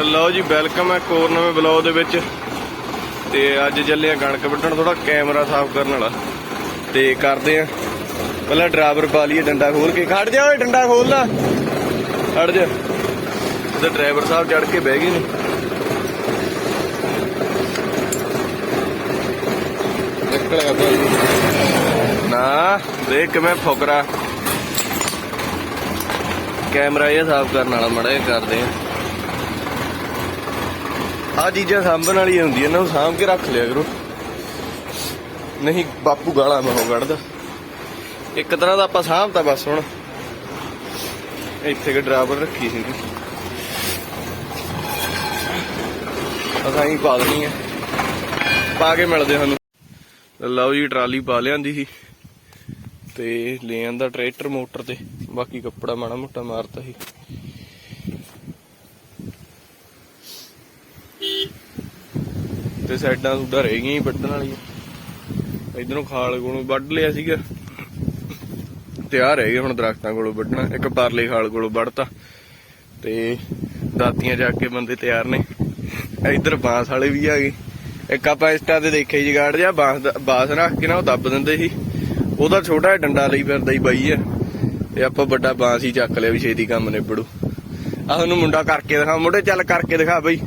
ਤੇ ਲਓ ਜੀ ਵੈਲਕਮ ਹੈ ਕੋਰ ਨਵੇਂ ਬਲੌਗ ਦੇ ਵਿੱਚ। ਤੇ ਅੱਜ ਚੱਲੇ ਆ ਕਣਕ ਵੱਢਣ ਥੋੜਾ ਕੈਮਰਾ ਸਾਫ਼ ਕਰਨ ਵਾਲਾ। ਤੇ ਕਰਦੇ ਆ ਪਹਿਲਾਂ ਡਰਾਈਵਰ ਪਾ ਲਈਏ ਡੰਡਾ ਖੋਲ ਕੇ। ਖੜ ਜਾ ਓਏ, ਡੰਡਾ ਖੋਲ ਲਾ। ਖੜ ਜਾ। ਤੇ ਡਰਾਈਵਰ ਸਾਹਿਬ ਚੜ ਕੇ ਬਹਿ ਗਏ ਨੇ। ਨਿਕਲ ਗਿਆ ਭਾਈ। ਨਾ, ਦੇਖ ਕਿਵੇਂ ਫੁਕਰਾ। ਕੈਮਰਾ ਇਹ ਸਾਫ਼ ਕਰਨ ਵਾਲਾ, ਮੜਾ ਕਰਦੇ ਆ ਆ ਚੀਜ਼ਾਂ ਸਾਂਭਣ ਵਾਲੀ ਹੁੰਦੀ ਇਹਨਾਂ ਨੂੰ ਸਾਂਭ ਕੇ ਰੱਖ ਲਿਆ ਕਰੋ। ਨਹੀਂ, ਬਾਪੂ ਗਾਲਾਂ ਮੈਂ ਕੱਢਦਾ। ਇੱਕ ਤਰ੍ਹਾਂ ਦਾ ਆਪਾਂ ਸਾਂਭਤਾ ਬਸ ਹੁਣ। ਇੱਥੇ ਕਿ ਡਰਾਈਵਰ ਰੱਖੀ ਸੀ ਅਸਾਂ ਹੀ ਪਾ ਦੇਣੀ ਹੈ ਪਾ ਕੇ ਮਿਲਦੇ ਸਾਨੂੰ। ਲਓ ਜੀ, ਟਰਾਲੀ ਪਾ ਲਿਆਂਦੀ ਸੀ। ਤੇ ਲੈ ਆਂਦਾ ਟਰੈਕਟਰ ਮੋਟਰ ਤੇ। ਬਾਕੀ ਕੱਪੜਾ ਮਾੜਾ ਮੋਟਾ ਮਾਰਤਾ ਸੀ। ਤੇ ਸਾਈਡਾਂ ਸੁੱਡਾ ਰਹਿ ਗਈਆਂ ਵੱਢਣ ਵਾਲੀਆਂ। ਇਧਰੋਂ ਖਾਲ ਕੋਲੋਂ ਵੱਢ ਲਿਆ ਸੀਗਾ। ਤੇ ਆ ਰਹਿ ਗਏ ਹੁਣ ਦਰਖਤਾਂ ਕੋਲੋਂ ਵੱਢਣਾ। ਇੱਕ ਪਰਲੇ ਖਾਲ ਕੋਲੋਂ ਵੱਢਤਾ। ਤੇ ਦਾਤੀਆਂ ਜਾ ਕੇ ਬੰਦੇ ਤਿਆਰ ਨੇ। ਇਧਰ ਬਾਂਸ ਵਾਲੇ ਵੀ ਆ ਗਏ। ਇੱਕ ਆਪਾਂ ਇੰਸਟਾ ਤੇ ਦੇਖਿਆ ਜਗਾੜ ਗਾੜ ਜਿਹਾ, ਬਾਂਸ ਬਾਂਸ ਰੱਖ ਕੇ ਨਾ ਉਹ ਦੱਬ ਦਿੰਦੇ ਸੀ। ਉਹਦਾ ਛੋਟਾ ਡੰਡਾ ਲਈ ਫਿਰਦਾ ਹੀ ਬਾਈ ਆ। ਤੇ ਆਪਾਂ ਵੱਡਾ ਬਾਂਸ ਹੀ ਚੱਕ ਲਿਆ ਵੀ ਛੇਤੀ ਕੰਮ ਨਿਬੜੂ। ਆਹ ਉਹਨੂੰ ਮੁੰਡਾ ਕਰਕੇ ਦਿਖਾ। ਮੁੰਡੇ ਚੱਲ ਕਰਕੇ ਦਿਖਾ ਬਈ।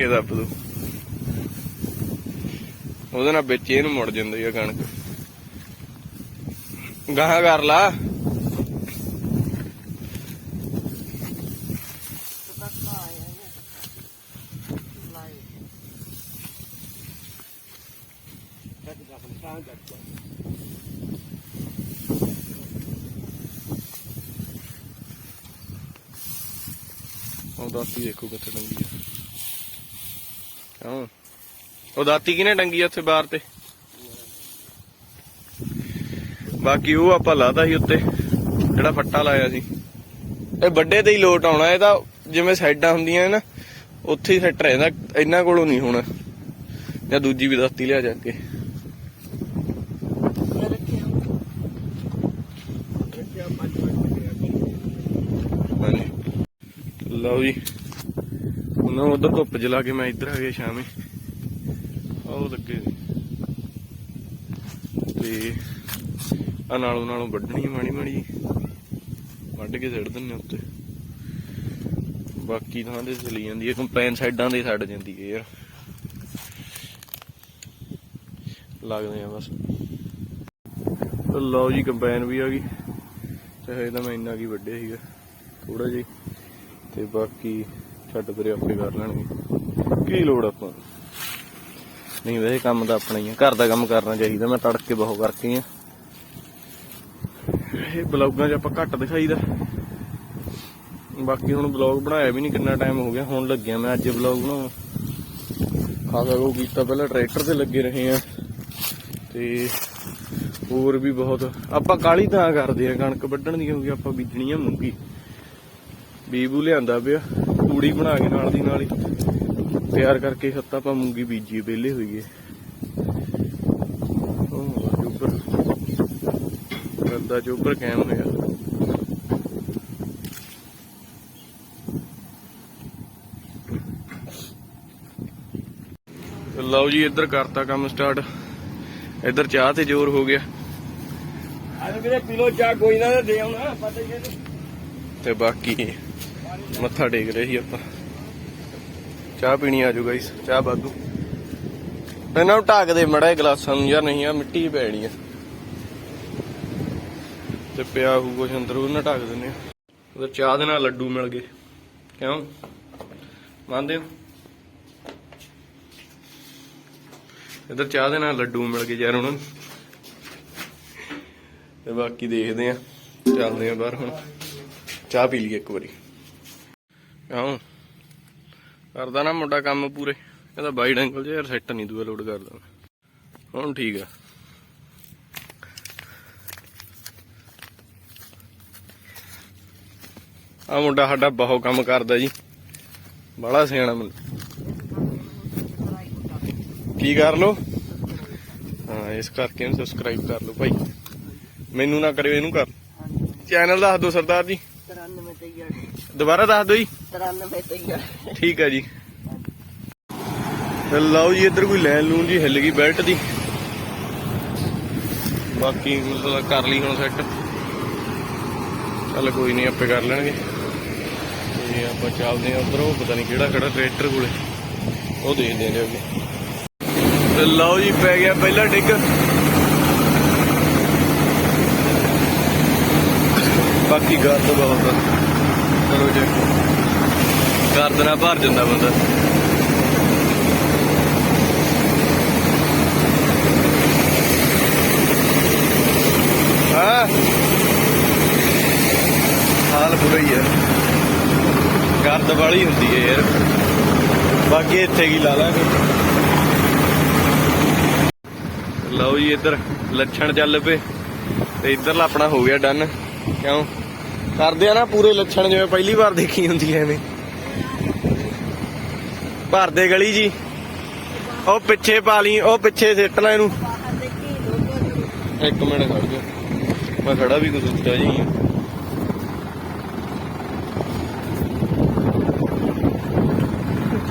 ਇਹ ਦੱਬ ਦੂ ਉਹਦੇ ਨਾਲ ਵਿੱਚ ਇਹਨੂੰ ਮੁੜ ਜਾਂਦੀ ਆ ਕਣਕ। ਗਾਹਾਂ ਕਰ ਲਾ। ਉਹ ਦਾਤੀ ਦੇਖੋ ਕਿੱਥੇ ਟੰਗੀ ਆ। ਕਿਉਂ ਉਹ ਦਾਤੀ ਕਿਨੇ ਟੰਗੀ ਉੱਥੇ ਬਾਹਰ ਤੇ? ਬਾਕੀ ਉਹ ਆਪਾਂ ਲਾਦਾ ਸੀ ਉੱਤੇ, ਜਿਹੜਾ ਫੱਟਾ ਲਾਇਆ ਸੀ। ਇਹ ਵੱਡੇ ਤੇ ਹੀ ਲੋਟ ਆਉਣਾ, ਇਹ ਤਾਂ ਜਿਵੇਂ ਸਾਈਡਾਂ ਹੁੰਦੀਆਂ ਨਾ ਉੱਥੇ ਹੀ ਸੈੱਟ ਰਹਿੰਦਾ, ਇਹਨਾਂ ਕੋਲੋਂ ਨਹੀਂ ਹੋਣਾ। ਜਾਂ ਦੂਜੀ ਵੀ ਦਾਤੀ ਲਿਆ ਜਾ ਕੇ। ਲਓ ਜੀ। ਉਹਨਾਂ ਉਧਰ ਧੁੱਪ ਜਲਾ ਕੇ ਮੈਂ ਇੱਧਰ ਆ ਗਿਆ ਸ਼ਾਮੇ। ਆਹ ਲੱਗੇ ਤੇ ਆ ਨਾਲੋਂ ਨਾਲੋਂ ਵੱਢਣੀ ਆ ਮਾੜੀ ਮਾੜੀ। ਜਿਹੀ। ਵੱਢ ਕੇ ਸਿੱਟ ਦਿੰਨੇ ਉੱਤੇ। ਬਾਕੀ ਥਾਂ ਤੇ ਚਲੀ ਜਾਂਦੀ ਹੈ ਕੰਪੈਨ ਸਾਈਡਾਂ ਦੇ ਛੱਡ ਜਾਂਦੀ ਹੈ ਯਾਰ। ਲੱਗਦੇ ਆ ਬਸ। ਲਓ ਜੀ ਕੰਪੈਨ ਵੀ ਆ ਗਈ। ਚਾਹੇ ਤਾਂ ਮੈਂ ਇੰਨਾ ਕੀ ਵੱਡਿਆ ਸੀਗਾ। ਥੋੜਾ ਜਿਹਾ ਤੇ ਬਾਕੀ ਛੱਡ ਪਰੇ ਆਪੇ ਕਰ ਲੈਣਗੇ। ਕੀ ਲੋੜ ਆਪਾਂ ਨੂੰ? ਨਹੀਂ, ਵੈਸੇ ਕੰਮ ਤਾਂ ਆਪਣਾ ਹੀ ਆ। ਘਰ ਦਾ ਕੰਮ ਕਰਨਾ ਚਾਹੀਦਾ, ਮੈਂ ਤੜਕੇ ਬਹੁਤ ਕਰਕੇ ਆ। ਇਹ ਬਲੌਗਾਂ 'ਚ ਆਪਾਂ ਘੱਟ ਦਿਖਾਈਦਾ। ਬਾਕੀ ਹੁਣ ਬਲੌਗ ਬਣਾਇਆ ਵੀ ਨਹੀਂ, ਕਿੰਨਾ ਟਾਈਮ ਹੋ ਗਿਆ। ਹੁਣ ਲੱਗਿਆ ਮੈਂ ਅੱਜ ਬਲੌਗ ਬਣਾਉਣ। ਖਾਸਾ ਉਹ ਕੀਤਾ ਪਹਿਲਾਂ ਟਰੈਕਟਰ ਤੇ ਲੱਗੇ ਰਹੇ ਆ। ਤੇ ਹੋਰ ਵੀ ਬਹੁਤ। ਆਪਾਂ ਕਾਲੀ ਤਾਂ ਕਰਦੇ ਆ, ਕਣਕ ਵੱਢਣ ਦੀ, ਕਿਉਂਕਿ ਆਪਾਂ ਬੀਜਣੀ ਆ ਮੂੰਗੀ। ਬੀਬੂ ਲਿਆਂਦਾ ਪਿਆ। ਤੂੜੀ ਬਣਾ ਕੇ ਨਾਲ ਦੀ ਨਾਲ ਹੀ। ਤਿਆਰ ਕਰਕੇ ਸੱਤਾ ਆਪਾਂ ਮੂੰਗੀ ਬੀਜੀ ਵਿਹਲੇ ਹੋਈਏ। ਉਹ ਚੋਪਰ ਕਰਦਾ ਚੋਪਰ ਕੈਮ ਹੋਇਆ। ਲਓ ਜੀ ਇੱਧਰ ਕਰਤਾ ਕੰਮ ਸਟਾਰਟ ਇੱਧਰ ਚਾਹ ਤੇ ਜ਼ੋਰ ਹੋ ਗਿਆ। ਅਰੇ ਵੀਰੇ ਕਿਲੋ ਚਾਹ ਕੋਈ ਨਾ ਦੇ ਆਉਣਾ ਪਤਾ ਹੀ ਹੈ ਤੇ ਬਾਕੀ ਮੱਥਾ ਟੇਕ ਰਹੇ ਸੀ ਆਪਾਂ। ਚਾਹ ਪੀਣੀ ਆ ਜਾਊ ਗਾਈਸ ਚਾਹ ਬਾਦੂ ਇਹਨਾਂ ਨੂੰ ਢੱਕ ਦੇ ਮੜਾ ਗਲਾਸਾਂ ਨੂੰ, ਯਾਰ ਨਹੀਂ ਆ ਮਿੱਟੀ ਪੈਣੀ ਆ। ਤੇ ਪਿਆ ਹੋਊ ਕੁਛ ਅੰਦਰ ਉਹ ਨਾ ਢੱਕ ਦਿੰਨੇ ਆ। ਉਹਦੇ ਚਾਹ ਦੇ ਨਾਲ ਲੱਡੂ ਮਿਲ ਗਏ। ਕਿਉਂ? ਮੰਨਦੇ ਹੋ? ਇਧਰ ਚਾਹ ਦੇ ਨਾਲ ਲੱਡੂ ਮਿਲ ਗਏ ਯਾਰ ਉਹਨਾਂ ਨੂੰ। ਤੇ ਬਾਕੀ ਦੇਖਦੇ ਆ, ਚੱਲਦੇ ਆ ਬਾਹਰ ਹੁਣ। ਚਾਹ ਪੀ ਲਈਏ ਇੱਕ ਵਾਰੀ। ਆਉਂ ਕਰਦਾ ਨਾ ਮੁੰਡਾ ਕੰਮ ਪੂਰੇ। ਕਹਿੰਦਾ ਬਾਈਡ ਐਂਗਲ ਜਿਹਾ ਯਾਰ ਸੈੱਟ ਨਹੀਂ ਦੂਆ ਲੋਡ ਕਰਦਾ ਹੁਣ ਠੀਕ ਆ। ਆ ਮੁੰਡਾ ਸਾਡਾ ਬਹੁਤ ਕੰਮ ਕਰਦਾ ਜੀ। ਬੜਾ ਸਿਆਣਾ ਮੁੰਡਾ। ਕੀ ਕਰ ਲੋ ਹਾਂ ਇਸ ਕਰਕੇ ਇਹਨੂੰ ਸਬਸਕ੍ਰਾਈਬ ਕਰ ਲਓ ਭਾਈ। ਮੈਨੂੰ ਨਾ ਕਰਿਓ ਇਹਨੂੰ ਕਰ। ਚੈਨਲ ਦੱਸ ਦਿਓ ਸਰਦਾਰ ਜੀ। 93 ਤੇ ਯਾਰ ਦੁਬਾਰਾ ਦੱਸ ਦਿਓ ਜੀ। 93 ਠੀਕ ਹੈ ਜੀ। ਤੇ ਲਓ ਜੀ, ਇੱਧਰ ਕੋਈ ਲੈਣ ਲੂਣ ਜੀ ਹਿੱਲ ਗਈ ਬੈਲਟ ਦੀ। ਬਾਕੀ ਮਤਲਬ ਕਰ ਲਈ ਹੁਣ ਸੈੱਟ ਚੱਲ ਕੋਈ ਨਹੀਂ, ਆਪੇ ਕਰ ਲੈਣਗੇ। ਤੇ ਆਪਾਂ ਚੱਲਦੇ ਆ ਉਧਰ ਉਹ ਪਤਾ ਨਹੀਂ ਕਿਹੜਾ ਖੜਾ ਟਰੈਕਟਰ ਕੋਲੇ। ਉਹ ਦੇਖਦੇ ਨੇ ਅੱਗੇ। ਤੇ ਲਓ ਜੀ, ਪੈ ਗਿਆ ਪਹਿਲਾ ਡਿੱਗ। ਬਾਕੀ ਗਰਦ ਬਹੁਤ ਚਲੋ ਜੀ। ਗਰਦ ਨਾਲ ਭਰ ਜਾਂਦਾ ਬੰਦਾ। ਹਾਂ। ਹਾਲ ਬੁਰਾ ਹੀ ਹੈ ਗਰਦ ਵਾਲੀ ਹੁੰਦੀ ਹੈ ਯਾਰ। ਬਾਕੀ ਇੱਥੇ ਕੀ ਲਾ ਲਾਂਗੇ। ਲਓ ਜੀ ਇੱਧਰ ਲੱਛਣ ਚੱਲ ਪਏ। ਤੇ ਇੱਧਰਲਾ ਆਪਣਾ ਹੋ ਗਿਆ ਡਨ। ਕਿਉਂ? ਕਰਦੇ ਆ ਨਾ ਪੂਰੇ ਲੱਛਣ ਜਿਵੇਂ ਪਹਿਲੀ ਵਾਰ ਦੇਖੀ ਹੁੰਦੀ ਐ ਐਵੇਂ ਭਰਦੇ ਗਲੀ ਜੀ। ਉਹ ਪਿੱਛੇ ਪਾ ਲਈ ਉਹ ਪਿੱਛੇ ਸਿੱਟ ਲੈ ਇਹਨੂੰ। ਇੱਕ ਮਿੰਟ ਖੜ ਜਾ। ਮੈਂ ਖੜਾ ਵੀ ਕੁਝ ਉੱਚਾ ਜੀ।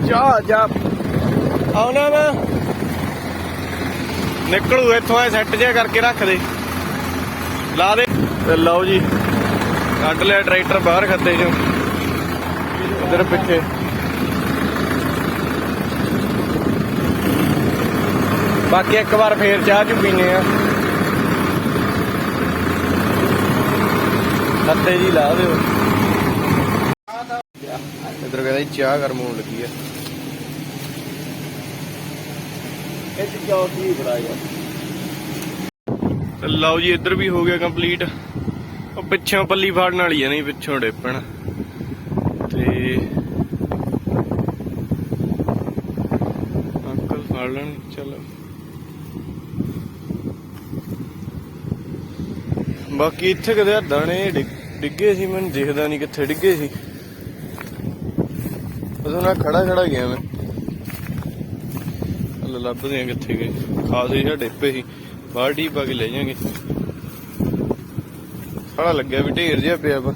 ਜਾ ਜਾ। ਆਉਣਾ ਵਾ। ਨਿਕਲੂ ਇੱਥੋਂ ਐ ਸੈੱਟ ਜਿਹਾ ਕਰਕੇ ਰੱਖ ਦੇ। ਲਾ ਦੇ। ਤੇ ਲਓ ਜੀ ਕੱਢ ਲਿਆ ਟਰੈਕਟਰ ਬਾਹਰ ਖੱਤੇ ਚੋਂ। ਇਧਰ ਪਿੱਛੇ। ਬਾਕੀ ਇੱਕ ਵਾਰ ਫੇਰ ਚਾਹ ਚੁ ਪੀਨੇ ਆ। ਖੱਤੇ ਜੀ ਲਾ ਦਿਓ। ਇਧਰ ਕਹਿੰਦਾ ਚਾਹ ਗਰਮ ਹੋਣ ਲੱਗੀ ਆ। ਇਹ ਚ ਜੋਤ ਬੜਾ ਯਾਰ ਲਓ ਜੀ, ਇੱਧਰ ਵੀ ਹੋ ਗਿਆ ਕੰਪਲੀਟ ਉਹ ਪਿੱਛੋਂ ਪੱਲੀ ਫਾੜਨ ਵਾਲੀ ਆ, ਨਹੀਂ ਪਿੱਛੋਂ ਡੇਪਣ। ਤੇ ਅੰਕਲ ਲੈਣ, ਚਲੋ। ਬਾਕੀ ਇੱਥੇ ਕਦੇ ਦਾਣੇ ਡਿੱਗ- ਡਿੱਗੇ ਸੀ, ਮੈਨੂੰ ਦਿਖਦਾ ਨਹੀਂ ਕਿੱਥੇ ਡਿੱਗੇ ਸੀ। ਉਦੋਂ ਨਾ ਖੜਾ ਖੜਾ ਗਿਆ ਮੈਂ। ਲੱਭਦੇ ਆ ਕਿੱਥੇ ਗਏ। ਖਾਸੇ ਜਿਹਾ ਡੇਪੇ ਸੀ ਬਾਲਟੀ ਪਾ ਕੇ ਲੈ ਜਾਾਂਗੇ। ਸਾਲਾ ਲੱਗਿਆ ਵੀ ਢੇਰ ਜਿਹਾ ਪਿਆ ਵਾ।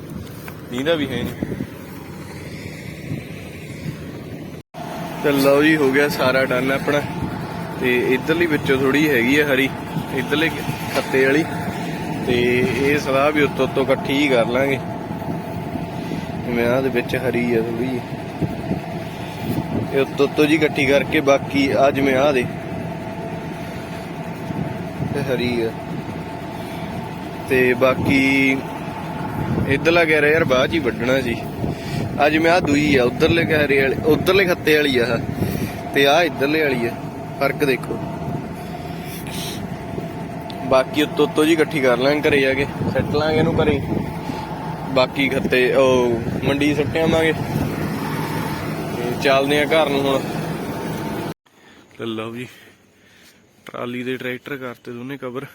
ਨੀਂਦਾ ਵੀ ਹੈ ਨਹੀਂ ਤੇ ਲਓ ਜੀ, ਹੋ ਗਿਆ ਸਾਰਾ ਡਨ ਆਪਣਾ। ਤੇ ਇਧਰਲੀ ਵਿੱਚੋਂ ਥੋੜੀ ਹੈਗੀ ਆ ਹਰੀ, ਇਧਰਲੇ ਖੱਤੇ ਵਾਲੀ। ਤੇ ਇਹ ਸਲਾਹ ਵੀ ਉੱਤੋਂ ਉੱਤੋਂ ਇਕੱਠੀ ਹੀ ਕਰ ਲਾਂਗੇ। ਜਿਵੇਂ ਆਹ ਦੇ ਵਿੱਚ ਹਰੀ ਆ ਥੋੜੀ ਜਿਹੀ। ਇਹ ਉੱਤੋਂ ਉੱਤੋਂ ਜੀ ਇਕੱਠੀ ਕਰਕੇ ਬਾਕੀ ਅੱਜ ਜਿਵੇਂ ਆਹ ਦੇ। ਤੇ ਹਰੀ ਆ। ਤੇ ਬਾਕੀ ਇਧਰਲਾ ਕਹਿ ਰਿਹਾ ਯਾਰ ਬਾਅਦ ਚ ਹੀ ਵੱਢਣਾ ਸੀ ਅੱਜ ਮੈਂ ਆ ਦੂਈ ਆ ਉਧਰਲੇ ਕਹਿਰੇ ਵਾਲੇ ਉਧਰਲੇ ਖੱਤੇ ਵਾਲੀ ਆ ਆਹ, ਤੇ ਆ ਇਧਰਲੇ ਵਾਲੀ ਆ ਫ਼ਰਕ ਦੇਖੋ। ਬਾਕੀ ਉੱਤੋਂ ਉੱਤੋਂ ਜੀ ਇਕੱਠੀ ਕਰ ਲਾਂਗੇ ਘਰੇ ਜਾ ਕੇ ਸੱਟ ਲਾਂਗੇ ਇਹਨੂੰ ਘਰੇ। ਬਾਕੀ ਖੱਤੇ ਉਹ ਮੰਡੀ ਸੁੱਟ ਆਵਾਂਗੇ। ਤੇ ਚੱਲਦੇ ਆ ਘਰ ਨੂੰ ਹੁਣ। ਲਓ ਜੀ ਟਰਾਲੀ ਦੇ ਟਰੈਕਟਰ ਕਰਤੇ ਦੋਨੇ ਕਵਰ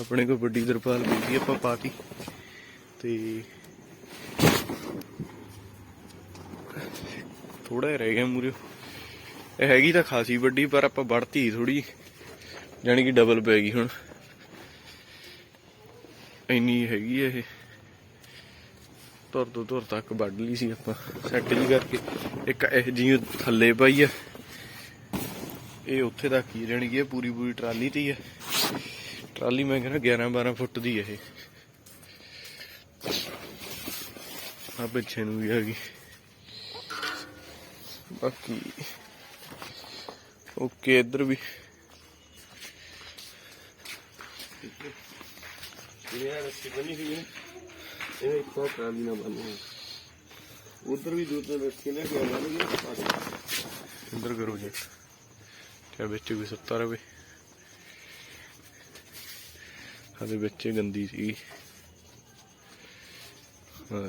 ਆਪਣੇ ਕੋਲ ਵੱਡੀ ਦਰਪਾਲ ਮਿਲਦੀ ਆਪਾਂ ਪਾਤੀ ਤੇ ਥੋੜਾ ਰਹਿ ਗਿਆ ਮੂਰੇ। ਇਹ ਹੈਗੀ ਤਾਂ ਖਾਸੀ ਵੱਡੀ, ਪਰ ਆਪਾਂ ਵੜਤੀ ਥੋੜੀ ਜਾਨੀ ਕਿ ਡਬਲ ਪੈ ਗਈ ਹੁਣ। ਇੰਨੀ ਹੈਗੀ ਇਹ। ਤੁਰ ਤੋਂ ਤੁਰ ਤੱਕ ਵੱਢ ਲਈ ਸੀ ਆਪਾਂ ਸੈੱਟ ਜੀ ਕਰਕੇ। ਇੱਕ ਇਹ ਜੀ ਥੱਲੇ ਪਾਈ ਆ। ਇਹ ਉੱਥੇ ਤੱਕ ਹੀ ਰਹਿਣੀ ਕਿ ਪੂਰੀ ਪੂਰੀ ਟਰਾਲੀ ਤੇ ਹੀ ਆ। ਟਰਾਲੀ ਮੈਂ ਕਹਿੰਦਾ 11 12 ਫੁੱਟ ਦੀ ਹੈ ਇਹ। ਆ ਪਿੱਛੇ ਨੂੰ ਵੀ ਹੈਗੀ ਬਾਕੀ। ਓਕੇ ਇੱਧਰ ਵੀ। ਇਹ ਰੱਸੀ ਬਣੀ ਹੋਈ ਹੈ। ਇਹ ਇੱਕ ਤਾਂ ਟਰਾਲੀ ਨਾਲ ਬੰਨੀ ਹੋਈ। ਉਧਰ ਵੀ ਦੋ ਤਿੰਨ ਰੱਸੀ ਲੈ ਕੇ ਆਵਾਂਗੇ ਇੱਧਰ ਕਰੋ ਜੀ। ਤੇ ਵਿੱਚ ਵੀ ਸੁੱਤਾ ਰਵੇ। ਹਦੇ ਵਿੱਚ ਗੰਦੀ ਸੀ ਹਾਂ।